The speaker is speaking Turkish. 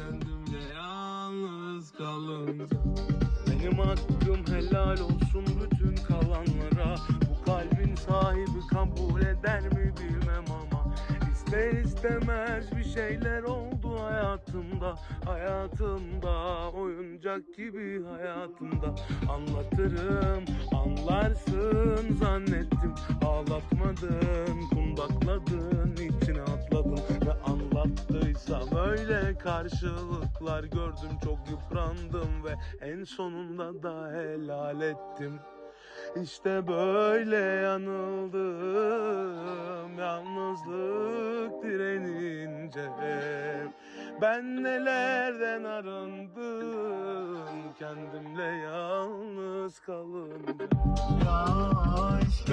kendimle yalnız kalınca Benim hakkım helal olsun bütün kalanlara. Bu kalbin sahibi kabul eder mi bilmem ama İster istemez bir şeyler oldu hayatımda. Hayatımda oyuncak gibi hayatımda. Anlatırım anlattıysam öyle karşılıklar gördüm Çok yıprandım ve en sonunda da helal ettim. İşte böyle yanıldım Yalnızlık direnince. Ben nelerden arındım Kendimle yalnız kalınca Ya işte